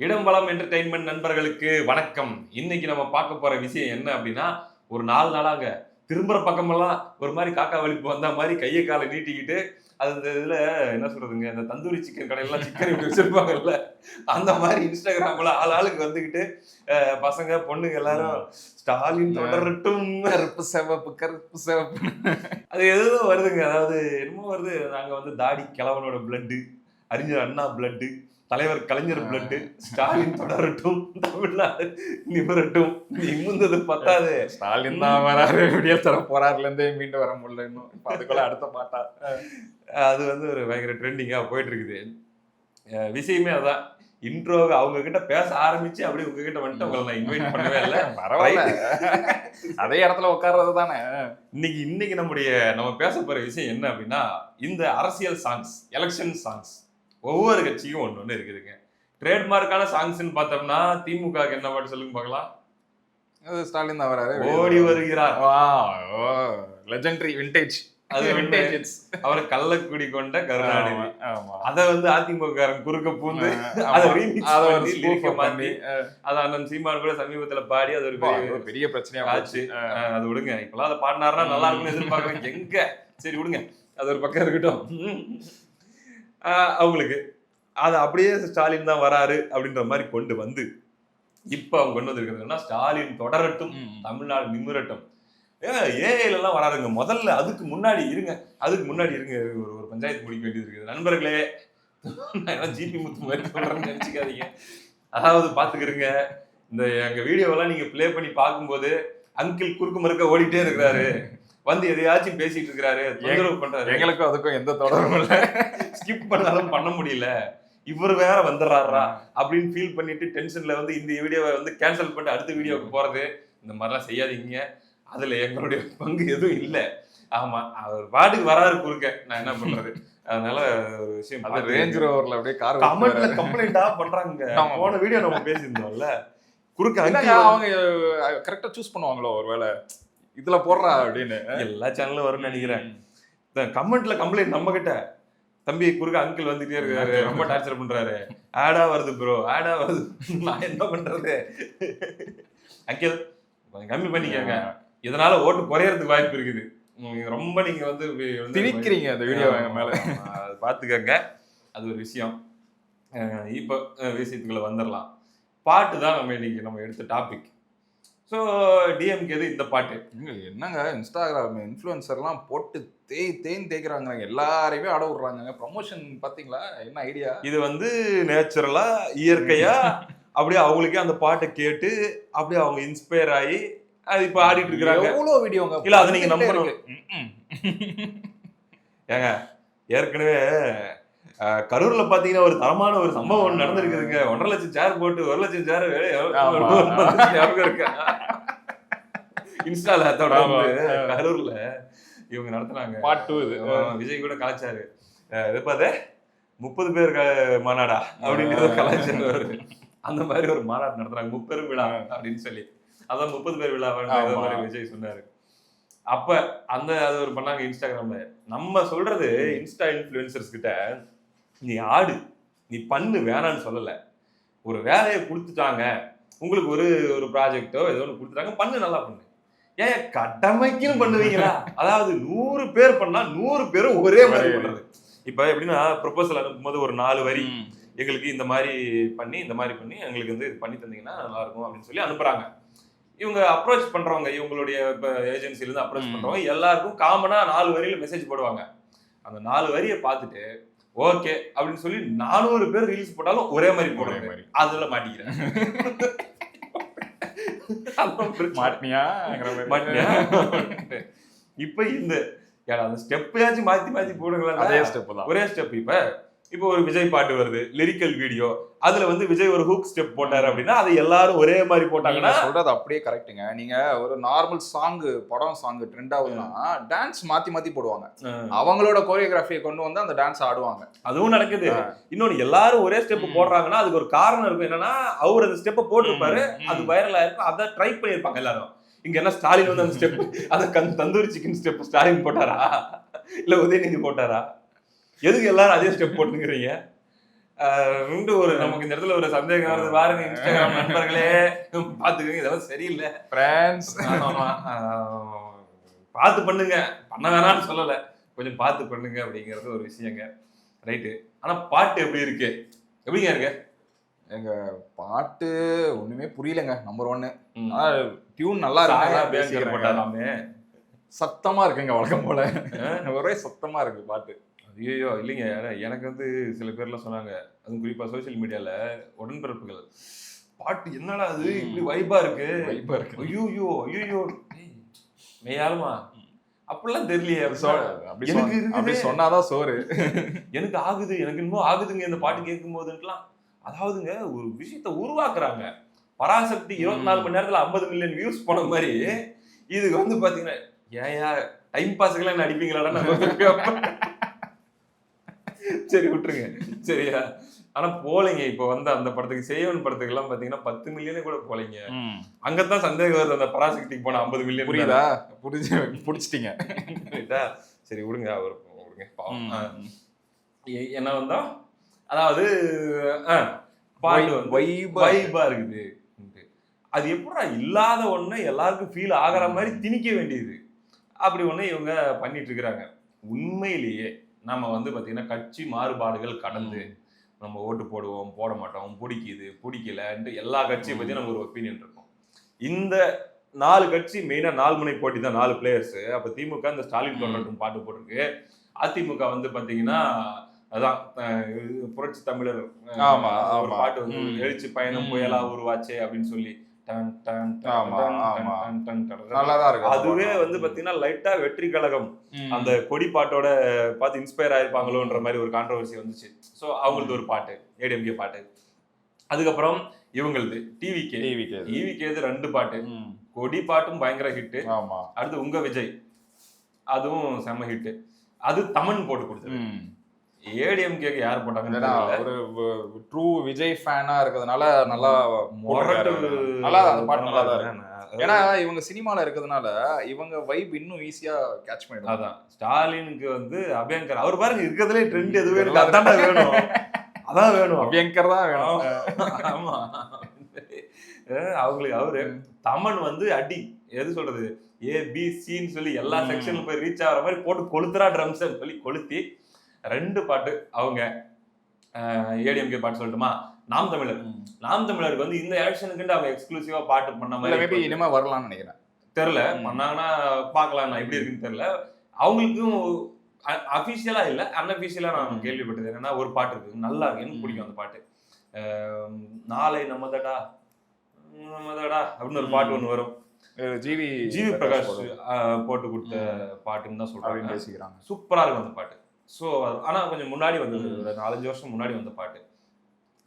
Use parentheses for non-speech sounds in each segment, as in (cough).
இடம்பலம் entertainment நண்பர்களுக்கு வணக்கம். இன்னைக்கு நம்ம பார்க்க போற விஷயம் என்ன அப்படின்னா ஒரு நாலு நாளாங்க திரும்புற பக்கமெல்லாம் ஒரு மாதிரி காக்கா வலிப்பு வந்த மாதிரி கையை காலை நீட்டிக்கிட்டு அது இந்த இதுல என்ன சொல்றதுங்க இந்த தந்தூரி சிக்கன் கடையெல்லாம் சிக்கன் இப்படி வச்சிருப்பாங்கல்ல அந்த மாதிரி இன்ஸ்டாகிராம்ல ஆள் ஆளுக்கு வந்துகிட்டு பசங்க பொண்ணுங்க எல்லாரும் ஸ்டாலின் தொடரட்டும் கருப்பு சிவப்பு கருப்பு சிவப்பு. அது எதுவோ வருதுங்க. அதாவது என்னமோ வருது. நாங்க வந்து தாடி கிழவனோட பிளட்டு அறிஞர் அண்ணா பிளட்டு தலைவர் கலைஞர் பிளட்டு ஸ்டாலின் தொடரட்டும் தமிழ்நாடு நிமிரட்டும். நிமிர்ந்தது பத்தாது. ஸ்டாலின் தான் வராரு. விடியல் தர போறாருல இருந்தே மீண்டு வர முடியல இன்னும். இப்ப அதுக்குள்ள அடுத்த பாட்டா. அது வந்து ஒரு பயங்கர ட்ரெண்டிங்கா போயிட்டு இருக்குது விஷயமே அதான். இன்ட்ரோ அவங்க கிட்ட பேச ஆரம்பிச்சு அப்படியே உங்ககிட்ட வந்துட்டு உங்களை நான் இன்வைட் பண்ணவே இல்லை. பரவாயில்ல. அதே இடத்துல உட்கார்றது தானே. இன்னைக்கு இன்னைக்கு நம்முடைய நம்ம பேச போற விஷயம் என்ன அப்படின்னா இந்த அரசியல் சாங்ஸ் எலெக்ஷன் சாங்ஸ் ஒவ்வொரு கட்சிக்கும் ஒன்று ஒன்று இருக்குதுங்க. ட்ரேட்மார்க்கான சாங்ஸ்னு பார்த்தோம்னா திமுக க்கு என்ன பாட்டு சொல்லுங்க பார்க்கலாம். அது ஸ்டாலின் தான் வராரு ஓடி வருகிறார். வா ஓ லெஜெண்டரி விண்டேஜ் அது விண்டேஜ் அவர் கள்ளக்குடி கொண்ட கருணாநிதி. ஆமா அத வந்து அதிமுக குறுக்க பூந்து. அதை remix அத அண்ணன் சீமான் கூட சமீபத்துல பாடி அது ஒரு பெரிய பிரச்சனையா அஹ் அது விடுங்க. இப்பெல்லாம் அதை பாடினாருன்னா நல்லா இருக்கும்னு எதிர்பார்க்கறேன். எங்க? சரி விடுங்க. அது ஒரு பக்கம் இருக்கட்டும். அவங்களுக்கு. அது அப்படியே ஸ்டாலின் தான் வராரு அப்படின்ற மாதிரி கொண்டு வந்து இப்ப அவங்க கொண்டு வந்திருக்கிறதுனா ஸ்டாலின் தொடரட்டும். தமிழ்நாடு நிமிரட்டும். ஏங்க ஏஐல எல்லாம் வராதுங்க. முதல்ல அதுக்கு முன்னாடி இருங்க. அதுக்கு முன்னாடி இருங்க. ஒரு ஒரு பஞ்சாயத்து முடிக்க வேண்டியது இருக்குது. நண்பர்களே நான் ஜிபி முத்து மாதிரி சொல்றேன்னு நினைச்சுக்காதீங்க. அதாவது பாத்துக்கிறீங்க. இந்த எங்க வீடியோவெல்லாம் நீங்க ப்ளே பண்ணி பார்க்கும்போது அங்கிள் குறுக்கு மறுக்க ஓடிட்டே இருக்கிறாரு. வந்து எதையாச்சும் பேசிட்டு இருக்கிறாரு தொந்தரவு பண்றாரு. எங்களுக்கும் அதுக்கும் எந்த தொடர்பும் இல்ல. ஸ்கிப் பண்ணாலும் பண்ண முடியல. இவர் வேற வந்துடுறாரா அப்படின்னு ஃபீல் பண்ணிட்டு டென்ஷன்ல வந்து இந்த வீடியோவை வந்து கேன்சல் பண்ணிட்டு அடுத்த வீடியோவுக்கு போறது இந்த மாதிரிலாம் செய்யாதீங்க. அதுல எங்களுடைய பங்கு எதுவும் இல்லை. ஆமா அவர் பாட்டுக்கு வராரு குறுக்க. நான் என்ன பண்றது? அதனால ஒரு விஷயம் ரேஞ்ச் ரோவர்ல அப்படியே கார் கமெண்ட்ல கம்ப்ளைண்டா பண்றாங்க. போன வீடியோ நம்ம பேசியிருந்தோம்ல. குறுக்க அவங்க கரெக்டா சூஸ் பண்ணுவாங்களோ ஒருவேளை? இதுல போடுறா அப்படின்னு. எல்லா சேனலும் வரும்னு நினைக்கிறேன். கமெண்ட்ல கம்ப்ளைண்ட் நம்ம கிட்ட தம்பி குறுக்க அங்கிள் வந்துட்டே இருக்காரு. ரொம்ப டார்ச்சர் பண்றாரு. ஆடா வருது ப்ரோ ஆடா வருது நான் என்ன பண்றது? அங்கிள் கொஞ்சம் கம்மி பண்ணிக்கோங்க. இதனால ஓட்டு குறையறதுக்கு வாய்ப்பு இருக்குது. ரொம்ப நீங்க வந்து திணிக்கிறீங்க அந்த வீடியோ எங்க மேல. பாத்துக்கங்க. அது ஒரு விஷயம். இப்போ விஷயத்துக்குள்ள வந்துடலாம் பாட்டு தான் நம்ம இன்னைக்கு நம்ம எடுத்த டாபிக் ஸோ டிஎம்கே இது இந்த பாட்டு? என்னங்க இன்ஸ்டாகிராம் இன்ஃப்ளூயன்சர்லாம் போட்டு தேய் தேய்ன்னு தேய்க்கிறாங்க எல்லாரையுமே ஆட விடுறாங்க ப்ரமோஷன் பாத்தீங்களா? என்ன ஐடியா இது வந்து நேச்சுரலா இயற்கையா அப்படியே அவங்களுக்கே அந்த பாட்டை கேட்டு அப்படியே அவங்க இன்ஸ்பயர் ஆகி அது இப்ப ஆடிட்டு இருக்கிறாங்க. எவ்வளவு வீடியோங்க இல்ல, அதை நீங்க வந்துகிட்டே நம்பணும். ஏங்க ஏற்கனவே கரூர்ல பாத்தீங்கன்னா ஒரு தரமான ஒரு சம்பவம் ஒண்ணு நடந்திருக்குதுங்க. ஒன்றரை லட்சம் சேர் போட்டு ஒரு லட்சம் சேர். ஞாபகம் இருக்கா இன்ஸ்டால. வந்து கரூர்ல இவங்க நடத்துனாங்க. Part two இது. விஜய் கூட கலாச்சாரு. இது பாத்து முப்பது பேர் மாநாடா அப்படின்றத கலாச்சாரம் அந்த மாதிரி ஒரு மாநாடு நடத்துறாங்க. முப்பெரும் விழா அப்படின்னு சொல்லி. அதான் முப்பது பேர் விழா. மாதிரி விஜய் சொன்னாரு. அப்ப அந்த அது ஒரு பண்ணாங்க இன்ஸ்டாகிராம்ல. நம்ம சொல்றது இன்ஸ்டா இன்ஃபுளுசர்ஸ் கிட்ட நீ ஆடு நீ பண்ணு வேணான்னு சொல்லல. ஒரு வேலையை கொடுத்துட்டாங்க உங்களுக்கு ஒரு ஒரு ப்ராஜெக்டோ ஏதோ ஒன்று கொடுத்துட்டாங்க பண்ணு நல்லா பண்ணு. ஏன் கடமைக்குன்னு பண்ணுவீங்களா? அதாவது நூறு பேர் பண்ணா நூறு பேரும் ஒரே மாதிரி பண்றது. இப்ப எப்படின்னா ப்ரொபோசல் அனுப்பும்போது ஒரு நாலு வரி. எங்களுக்கு இந்த மாதிரி பண்ணி இந்த மாதிரி பண்ணி எங்களுக்கு வந்து இது பண்ணி தந்தீங்கன்னா நல்லா இருக்கும் அப்படின்னு சொல்லி அனுப்புறாங்க. இவங்க அப்ரோச் பண்றவங்க இவங்களுடைய இப்போ ஏஜென்சில இருந்து அப்ரோச். பண்றவங்க எல்லாருக்கும் காமனா நாலு வரியில மெசேஜ் போடுவாங்க. அந்த நாலு வரியை பார்த்துட்டு ஓகே அப்படின்னு சொல்லி நானூறு பேர் ரீல்ஸ் போட்டாலும் ஒரே மாதிரி போடுறாங்க மாதிரி. அதுல மாட்டிக்கிறேன் (laughs) மாதிரி. மாட்டினியா? இப்ப இந்த அந்த ஸ்டெப்பையாச்சும் மாத்தி மாத்தி போடுங்களேன் அதே ஸ்டெப் தான் ஒரே ஸ்டெப் இப்ப இப்போ ஒரு விஜய் பாட்டு வருது லிரிக்கல் வீடியோ அதுல வந்து விஜய் ஒரு ஹூக் ஸ்டெப் போட்டாரு அப்படின்னா அதை எல்லாரும் ஒரே மாதிரி போட்டாங்கன்னா சொல்றது அப்படியே கரெக்ட்டுங்க நீங்க ஒரு நார்மல் சாங் படம் சாங் ட்ரெண்ட் ஆகுதுன்னா டான்ஸ் மாத்தி மாத்தி போடுவாங்க. அவங்களோட கோரியோகிராஃபியை கொண்டு வந்து அந்த டான்ஸ் ஆடுவாங்க. அதுவும் நடக்குது. இன்னொன்னு எல்லாரும் ஒரே ஸ்டெப். போடுறாங்கன்னா அதுக்கு ஒரு காரணம் இருக்கும். என்னன்னா அவர் அந்த ஸ்டெப்பை போட்டிருப்பாரு. அது வைரல் ஆயிருக்கும் அதை ட்ரை பண்ணியிருப்பாங்க எல்லாரும். இங்க என்ன ஸ்டாலின் வந்து அந்த ஸ்டெப் (laughs) கண் தந்தூரி சிக்கன் ஸ்டெப் ஸ்டாலின் போட்டாரா? இல்ல உதயநிதி போட்டாரா? எதுக்கு எல்லாரும் அதே ஸ்டெப் போட்டுங்கிறீங்க ரெண்டு ஒரு நமக்கு இந்த இடத்துல ஒரு சந்தேகம் வருது. பாருங்க இன்ஸ்டாகிராம் நண்பர்களே. பாத்துக்கோங்க இதெல்லாம் சரியில்லை. பிரான்ஸ் பார்த்து பண்ணுங்க. பண்ண வேணாம்னு சொல்லல. கொஞ்சம் பார்த்து பண்ணுங்க அப்படிங்கிறது ஒரு விஷயங்க. ரைட்டு ஆனா பாட்டு எப்படி இருக்கு? எப்படிங்க இருக்கு? எங்க பாட்டு ஒண்ணுமே புரியலங்க நம்பர் ஒன்னு டியூன் நல்லா இருக்கு சத்தமா இருக்குங்க வழக்கம் போல. ஒரே சத்தமா இருக்கு பாட்டு. ஐயோ இல்லைங்க. எனக்கு வந்து சில பேர்லாம் சொன்னாங்க. அதுவும் குறிப்பா சோஷியல் மீடியால உடன்பிறப்புகள். பாட்டு என்னடா அது. இப்படி வைபா இருக்கு. வைப்பா இருக்கு ஐயோ ஐயோ மெய்யாலுமா அப்படிலாம் தெரியலையே அப்படி சொன்னாதான் சோறு. (laughs) எனக்கு ஆகுது எனக்கு இன்னும் ஆகுதுங்க இந்த பாட்டு கேட்கும் போதுலாம் அதாவதுங்க ஒரு விஷயத்த உருவாக்குறாங்க. பராசக்தி இருபத்தி நாலு மணி நேரத்துல ஐம்பது மில்லியன் வியூஸ் போன மாதிரி இதுக்கு வந்து பாத்தீங்கன்னா ஏயா டைம் பாஸுக்கெல்லாம் நான் கேட்பேன். சரி விட்டுருங்க. சரியா? ஆனா போலைங்க. இப்போ வந்து அந்த படத்துக்கு செய்வன் படத்துக்கு எல்லாம் பாத்தீங்கன்னா பத்து மில்லியனே கூட போலைங்க. அங்கதான் சந்தேகம் வருது. அந்த பராசக்திக்கு போன ஐம்பது மில்லியன் புரியுதா? புரிஞ்சு புடிச்சிட்டீங்க. சரி விடுங்க. அவர் விடுங்க. என்ன வந்தா? அதாவது வைபா. இருக்குது. அது எப்படா இல்லாத ஒண்ணு எல்லாருக்கும் ஃபீல் ஆகுற மாதிரி திணிக்க வேண்டியது. அப்படி ஒண்ணு இவங்க பண்ணிட்டு இருக்கிறாங்க. உண்மையிலேயே நம்ம வந்து பாத்தீங்கன்னா கட்சி மாறுபாடுகள் கடந்து நம்ம ஓட்டு போடுவோம் போட மாட்டோம் பிடிக்குது பிடிக்கலன்ட்டு எல்லா கட்சியை பத்தி நம்ம ஒரு ஒப்பீனியன் இருக்கும் இந்த நாலு கட்சி மெயினா நாலு முனை போட்டி தான் நாலு பிளேயர்ஸ் அப்ப திமுக இந்த ஸ்டாலின் ம். தொடரட்டும் பாட்டு போட்டிருக்கு அதிமுக வந்து பாத்தீங்கன்னா அதான் புரட்சி தமிழர். பாட்டு வந்து. எழுச்சி பயணம். புயலா உருவாச்சே அப்படின்னு சொல்லி நல்லாதான் இருக்கு அதுவே வந்து பாத்தீங்கன்னா லைட்டா வெற்றி கழகம். அந்த கொடி பாட்டோட பார்த்து இன்ஸ்பயர் ஆயிருப்பாங்களோன்ற மாதிரி ஒரு கான்ட்ரவர்சி வந்துச்சு. ஸோ அவங்களது ஒரு பாட்டு ஏடிஎம்கே பாட்டு. அதுக்கப்புறம் இவங்களது டிவிகே இது. டிவிகேது ரெண்டு பாட்டு. கொடி பாட்டும் பயங்கர ஹிட் ஆமா. அடுத்து உங்க விஜய். அதுவும் செம ஹிட் அது தமன் போட்டு கொடுத்தது. ஏடிஎம்கேக்கு யார் போட்டாங்கன்னு தெரியல. ஒரு ட்ரூ விஜய் ஃபேனா இருக்கிறதுனால நல்லா. நல்லா அந்த பாட்டு நல்லா தான் இருக்கு. ஏன்னா இவங்க சினிமால இருக்கிறதுனால இவங்க வைப் இன்னும் ஈஸியா கேட்ச் பண்ணிடுவாங்க. அதான். ஸ்டாலினுக்கு வந்து அபியங்கர் அவர் பாருங்க இருக்கிறதுலே ட்ரெண்ட் எதுவே இருக்கு அதான்டா வேணும். அதான் வேணும். அபியங்கர் தான் வேணும். ஆமா. அவங்களுக்கு அவரு தமன் வந்து அடி. எது சொல்றது? ஏ பி சின்னு சொல்லி எல்லா. செக்ஷன்ல போய் ரீச் ஆகிற மாதிரி போட்டு கொளுத்துறா ட்ரம்ஸ் சொல்லி கொளுத்தி ரெண்டு பாட்டு அவங்க ஏடிஎம்கே பாட்டு சொல்லட்டுமா? நாம் தமிழர். நாம் தமிழருக்கு வந்து இந்த எலெக்ஷனுக்கு அவங்க எக்ஸ்க்ளூசிவா பாட்டு பண்ண மாதிரி இனிமே வரலாம்னு நினைக்கிறேன். தெரியல. ம். பண்ணாங்கன்னா பார்க்கலாம் நான் எப்படி இருக்குன்னு தெரியல. அவங்களுக்கும் அபிஷியலா இல்ல அன்அபிஷியலா நான். கேள்விப்பட்டது என்னன்னா ஒரு பாட்டு இருக்கு. நல்லா இருக்கு. எனக்கு. பிடிக்கும் அந்த பாட்டு. நாளை நம்மதடா நம்மதடா அப்படின்னு ஒரு. பாட்டு ஒண்ணு வரும். ஜிவி ஜிவி பிரகாஷ் போட்டு கொடுத்த. பாட்டுன்னு தான் சொல்றாங்க. சூப்பரா இருக்கும் அந்த பாட்டு. ஸோ ஆனா கொஞ்சம் முன்னாடி வந்தது. ஒரு நாலஞ்சு வருஷம் முன்னாடி வந்த பாட்டு.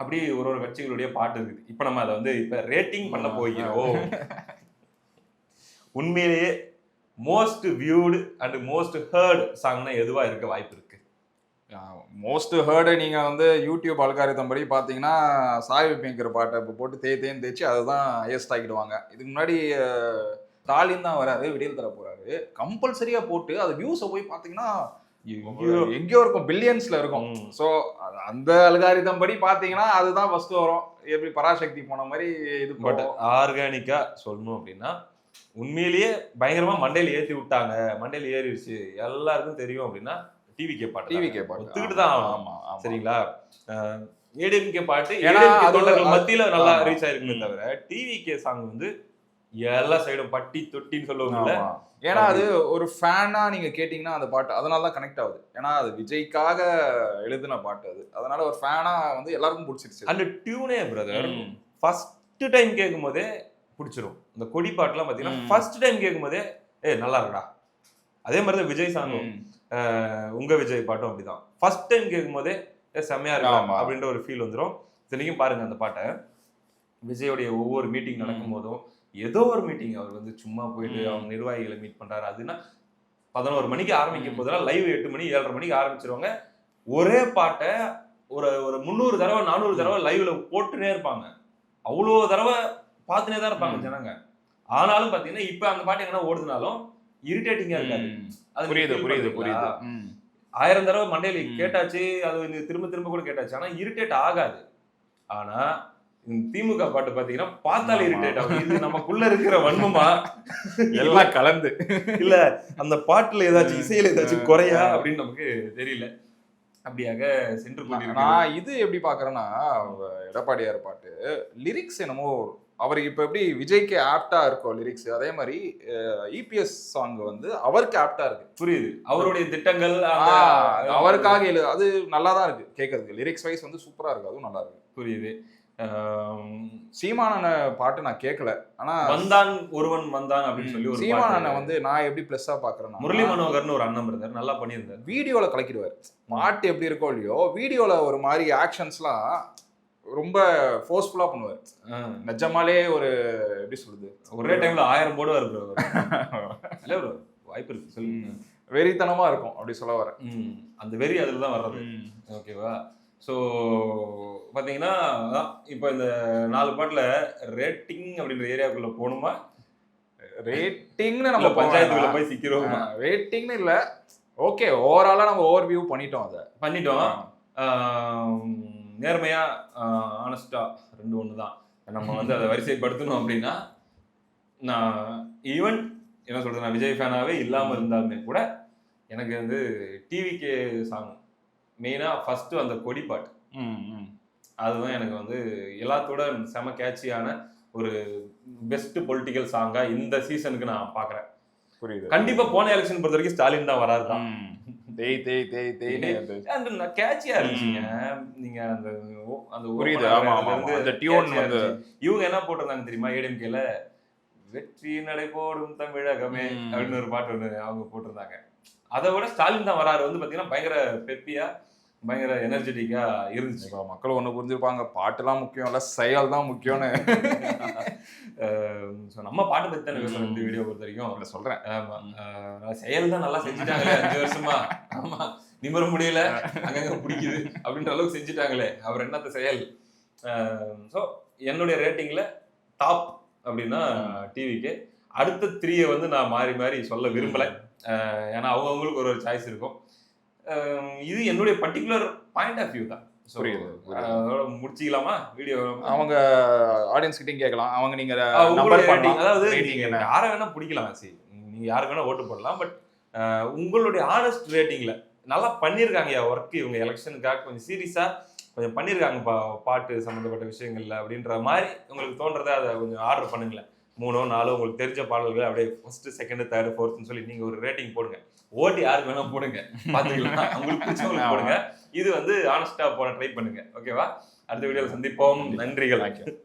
அப்படி ஒரு ஒரு கட்சிகளுடைய பாட்டு இருக்குது இப்போ நம்ம அதை வந்து இப்ப ரேட்டிங் பண்ண போகிறோம். உண்மையிலேயே most viewed and most heard சாங்னா எதுவா இருக்க வாய்ப்பு இருக்கு? மோஸ்ட் ஹேர்டு நீங்க வந்து யூடியூப் அல்காரிதம் படி பாத்தீங்கன்னா சாய் விப்பிங்கிற பாட்டை இப்போ போட்டு தே தேன்னு தேய்ச்சி அதுதான் ஹையஸ்ட் ஆக்கிடுவாங்க. இதுக்கு முன்னாடி ஸ்டாலின் தான் வராரு விடியல் தர போறாரு. கம்பல்சரியா போட்டு அது வியூஸை போய் பாத்தீங்கன்னா ஐயோ. எங்கேயோ இருக்கும் பில்லியன்ஸ்ல இருக்கும். ஸோ அந்த அல்காரிதம் படி பாத்தீங்கன்னா அதுதான் ஃபர்ஸ்ட் வரும் எப்படி பராசக்தி போன மாதிரி இது பட். ஆர்கானிக்கா சொல்லணும் அப்படின்னா உண்மையிலேயே பயங்கரமா மண்டையில ஏத்தி விட்டாங்க மண்டையில ஏறிடுச்சு எல்லாருக்கும் தெரியும் அப்படின்னா டிவிக்கே பாட்டு டிவி. கேட்பாங்க ஒத்துக்கிட்டு தான். ஆமா சரிங்களா ஏடிஎம்கே பாட்டு ஏன்னா ஏடிஎம்கே அது- தொண்டர்கள் அது- மத்தியில நல்லா. ரீச் ஆயிருக்குமே. தவிர டிவிகே சாங் வந்து எல்லா சைடும் பட்டி தொட்டின்னு சொல்லுவாங்கல்ல. ஏன்னா அது ஒரு ஃபேனா நீங்க கேட்டீங்கன்னா அந்த பாட்டு அதனால தான் கனெக்ட் ஆகுது ஏன்னா அது விஜய்க்காக எழுதின பாட்டு அது அதனால ஒரு ஃபேனா வந்து எல்லாருக்கும் பிடிச்சிருச்சு அந்த டியூனே பிரதர். ஃபர்ஸ்ட் டைம் கேட்கும் போதே பிடிச்சிரும் இந்த கொடி பாட்டுலாம் பாத்தீங்கன்னா ம். ஃபர்ஸ்ட் டைம் கேட்கும் போதே ஏ நல்லா இருக்குடா அதே மாதிரி தான் விஜய் சாங்கும். உங்க விஜய் பாட்டும் அப்படிதான் ஃபர்ஸ்ட் டைம் கேட்கும் போதே ஏ செம்மையா இருக்கு ஆமா. அப்படின்ற ஒரு ஃபீல் வந்துரும் இத்தனைக்கும் பாருங்க அந்த பாட்டை விஜயோடைய ஒவ்வொரு மீட்டிங். நடக்கும் போதும் ஏதோ ஒரு மீட்டிங் அவர் வந்து சும்மா போயிட்டு. அவங்க நிர்வாகிகளை மீட் பண்றாரு அதுன்னா பதினோரு மணிக்கு ஆரம்பிக்கும். போதெல்லாம் லைவ் எட்டு மணி ஏழரை மணிக்கு ஆரம்பிச்சிருவாங்க ஒரே பாட்டை ஒரு ஒரு முந்நூறு தடவை நானூறு தடவை லைவ்ல போட்டுனே இருப்பாங்க அவ்வளோ தடவை பார்த்துனே தான் இருப்பாங்க. ஜனங்க ஆனாலும் பாத்தீங்கன்னா இப்ப அந்த பாட்டு எங்கன்னா ஓடுதுனாலும் இரிட்டேட்டிங்கா இருக்காது. அது புரியுது புரியுது? புரியுது. ஆயிரம் தடவை மண்டையில. கேட்டாச்சு அது திரும்ப திரும்ப கூட கேட்டாச்சு ஆனா இரிட்டேட் ஆகாது ஆனா திமுக பாட்டு பாத்தீங்கன்னா பார்த்தாலே. இரிட்டேட் ஆகும். இது நமக்குள்ள இருக்கிற வன்மமா? எல்லாம் கலந்து. இல்ல அந்த பாட்டுல ஏதாச்சும் இசையில ஏதாச்சும் குறையா. அப்படின்னு நமக்கு தெரியல. அப்படியாக சென்று நான் இது எப்படி பாக்குறேன்னா எடப்பாடியார் பாட்டு லிரிக்ஸ் என்னமோ அவருக்கு இப்ப எப்படி விஜய்க்கு ஆப்டா இருக்கும் லிரிக்ஸ் அதே மாதிரி இபிஎஸ் சாங் வந்து அவருக்கு ஆப்டா இருக்கு. புரியுது. அவருடைய திட்டங்கள் அவருக்காக அது நல்லா தான் இருக்கு. கேட்கறதுக்கு லிரிக்ஸ் வைஸ் வந்து சூப்பரா இருக்கு. அதுவும் நல்லா இருக்கு. புரியுது. சீமானன பாட்டு நான் கேட்கல ஆனா வந்தான் ஒருவன் வந்தான் அப்படின்னு சொல்லி ஒரு சீமானனை பாட்டு. வந்து நான் எப்படி பிளஸ்ஸா பாக்குறேன்னா முரளி மனோகர்னு ஒரு அண்ணன் இருந்தார் நல்லா பண்ணியிருந்தார். வீடியோல கலக்கிடுவார். பாட்டு எப்படி இருக்கோ இல்லையோ வீடியோல ஒரு மாதிரி ஆக்ஷன்ஸ்லாம் ரொம்ப ஃபோர்ஸ்ஃபுல்லா பண்ணுவார். நிஜமாலே ஒரு எப்படி சொல்றது? ஒரே டைம்ல ஆயிரம் போடுவார் ப்ரோ (laughs) இல்ல ப்ரோ வாய்ப்பு இருக்கு சொல்லுங்க. வெறித்தனமா இருக்கும் அப்படி சொல்ல வரேன். அந்த வெறி அதுல தான் வர்றது ஓகேவா? ஸோ பார்த்தீங்கன்னா இப்போ இந்த நாலு பாட்டில் ரேட்டிங் அப்படின்ற ஏரியாவுக்குள்ள போகணுமா? ரேட்டிங்னு நம்ம பஞ்சாயத்துக்குள்ள போய் சிக்கிறோமா ரேட்டிங்னு இல்ல. ஓகே ஓவராலா நம்ம ஓவர் வியூ பண்ணிட்டோம் அதை. பண்ணிட்டோம். ஆம், நேர்மையா ஆனஸ்டா ரெண்டு ஒன்று தான். நம்ம (laughs) வந்து அதை வரிசைப்படுத்தணும் அப்படின்னா நான் ஈவன் என்ன சொல்றது நான் விஜய் ஃபேனாவே இல்லாமல் இருந்தாலுமே கூட எனக்கு வந்து டிவிகே சாங் மெயினாக ஃபர்ஸ்ட் அந்த கொடி பாட்டு. அதுதான் எனக்கு வந்து எல்லாத்தோட செம கேட்சியான ஒரு பெஸ்ட் பொலிட்டிக்கல் சாங்கா இந்த சீசனுக்கு நான் பார்க்குறேன் புரியுது. கண்டிப்பா போன எலெக்ஷன் பொறுத்த வரைக்கும் ஸ்டாலின் தான் வராது தான். ம். தேய் தேய் தேய் தேய் அந்த கேட்சியா இருந்துச்சுங்க. நீங்க அந்த அந்த புரியுது. ஆமா அந்த டியூன் வந்து. இவங்க என்ன போட்டிருந்தாங்க தெரியுமா? ஏடிஎம்கேல வெற்றி நடை போடும் தமிழகமே. அப்படின்னு ஒரு பாட்டு ஒன்று அவங்க போட்டிருந்தாங்க. அதை விட ஸ்டாலின் தான் வராரு வந்து பாத்தீங்கன்னா பயங்கர பெப்பியா பயங்கர எனர்ஜெட்டிக்கா இருந்துச்சு. இப்ப மக்கள் ஒண்ணு புரிஞ்சிருப்பாங்க பாட்டுலாம் முக்கியம் இல்ல செயல் தான் முக்கியம்னு. (laughs) so நம்ம பாட்டு பத்தி தானே பேசுறோம் இந்த. வீடியோ பொறுத்த வரைக்கும். இல்ல சொல்றேன். ஆமா. அஹ் செயல் தான் நல்லா செஞ்சுட்டாங்களே அஞ்சு வருஷமா. ஆமா. நிமிர முடியல. அங்கங்க பிடிக்குது அப்படின்ற அளவுக்கு செஞ்சுட்டாங்களே. அவர் என்னத்த செயல்? ஸோ என்னுடைய ரேட்டிங்ல டாப் அப்படின்னா டிவிக்கு அடுத்த த்ரீயை வந்து நான் மாறி மாறி சொல்ல விரும்பல. ஏன்னா அவங்கவுங்களுக்கு ஒரு ஒரு சாய்ஸ் இருக்கும். இது என்னுடைய பர்டிகுலர் பாயிண்ட் ஆஃப் வியூ தான். முடிச்சிக்கலாமா? வீடியோ அவங்க ஆடியன்ஸ் கிட்டயும் கேட்கலாம். அவங்க நீங்க அதாவது யாரை வேணா பிடிக்கலாம் சரி. நீங்க யாருக்கு வேணா ஓட்டு போடலாம் பட் உங்களுடைய ஆனஸ்ட் ரேட்டிங்ல நல்லா பண்ணியிருக்காங்க ஒர்க் இவங்க எலெக்ஷனுக்காக கொஞ்சம் சீரியஸா கொஞ்சம் பண்ணியிருக்காங்க பா பாட்டு சம்மந்தப்பட்ட விஷயங்கள்ல அப்படின்ற மாதிரி உங்களுக்கு தோன்றதை அதை கொஞ்சம் ஆர்டர் பண்ணுங்களேன். மூணோ நாலோ உங்களுக்கு தெரிஞ்ச பாடல்கள் அப்படியே ஃபர்ஸ்ட் செகண்ட் தேர்ட் ஃபோர்த்னு சொல்லி நீங்க ஒரு ரேட்டிங் போடுங்க. ஓட்டு யாருக்கு வேணா போடுங்க. பாத்துக்கலாம் உங்களுக்கு (laughs) பிடிச்சவங்களுக்கு போடுங்க. இது வந்து ஆனஸ்டா போட ட்ரை பண்ணுங்க. ஓகேவா அடுத்த வீடியோவில் சந்திப்போம். நன்றிகள். You.